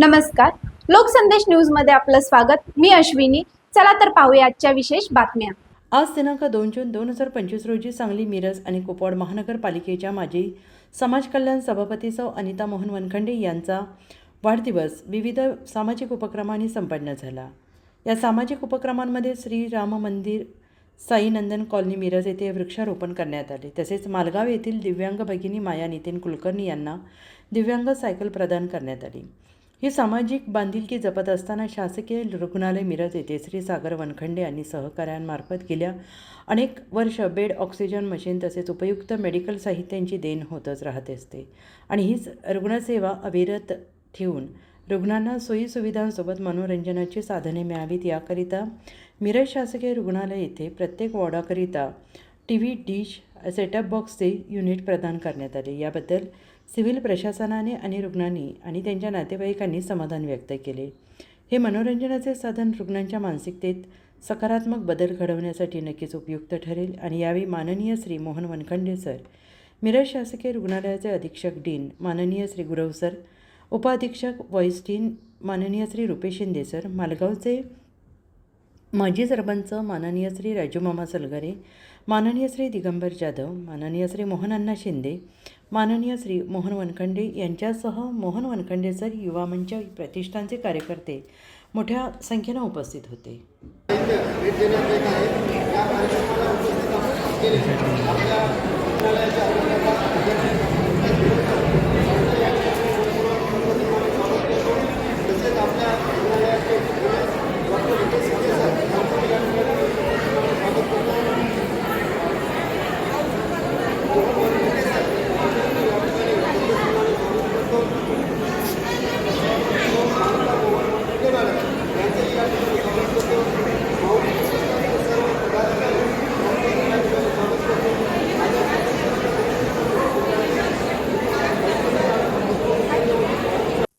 नमस्कार. लोकसंदेश न्यूजमध्ये आपलं स्वागत. मी अश्विनी. चला तर पाहूया आजच्या विशेष बातम्या. आज दिनांक दोन जून दोन हजार पंचवीस रोजी सांगली मिरज आणि कुपवाड महानगरपालिकेच्या माजी समाज कल्याण सभापती सौ अनिता मोहन वनखंडे यांचा वाढदिवस विविध सामाजिक उपक्रमांनी संपन्न झाला. या सामाजिक उपक्रमांमध्ये श्री राम मंदिर साई नंदन कॉलनी मिरज येथे वृक्षारोपण करण्यात आले. तसेच मालगाव येथील दिव्यांग भगिनी माया नितीन कुलकर्णी यांना दिव्यांग सायकल प्रदान करण्यात आली. ही सामाजिक बांधिलकी जपत असताना शासकीय रुग्णालय मिरज येथे श्री सागर वनखंडे यांनी सहकाऱ्यांमार्फत गेल्या अनेक वर्ष बेड ऑक्सिजन मशीन तसेच उपयुक्त मेडिकल साहित्यांची देण होतच राहत असते. आणि हीच रुग्णसेवा अविरत ठेवून रुग्णांना सोयीसुविधांसोबत मनोरंजनाची साधने मिळावीत याकरिता मिरज शासकीय रुग्णालय येथे प्रत्येक वॉर्डाकरिता टी व्ही डिश सेटअप बॉक्सचे युनिट प्रदान करण्यात आले. याबद्दल सिव्हिल प्रशासनाने आणि रुग्णांनी आणि त्यांच्या नातेवाईकांनी समाधान व्यक्त केले. हे मनोरंजनाचे साधन रुग्णांच्या मानसिकतेत सकारात्मक बदल घडवण्यासाठी नक्कीच उपयुक्त ठरेल आणि यावेळी माननीय श्री मोहन वनखंडे सर मिरज शासकीय रुग्णालयाचे अधीक्षक डीन माननीय श्री गुरव सर उपाधीक्षक वॉईस डीन माननीय श्री रुपेश शिंदे सर मालगावचे माजी सरपंच माननीय श्री राजूमामा सलगरे माननीय श्री दिगंबर जाधव माननीय श्री मोहन अण्णा शिंदे माननीय श्री मोहन वनखंडे यांच्यासह मोहन वनखंडे सर युवा मंच प्रतिष्ठानचे कार्यकर्ते मोठ्या संख्येनं उपस्थित होते.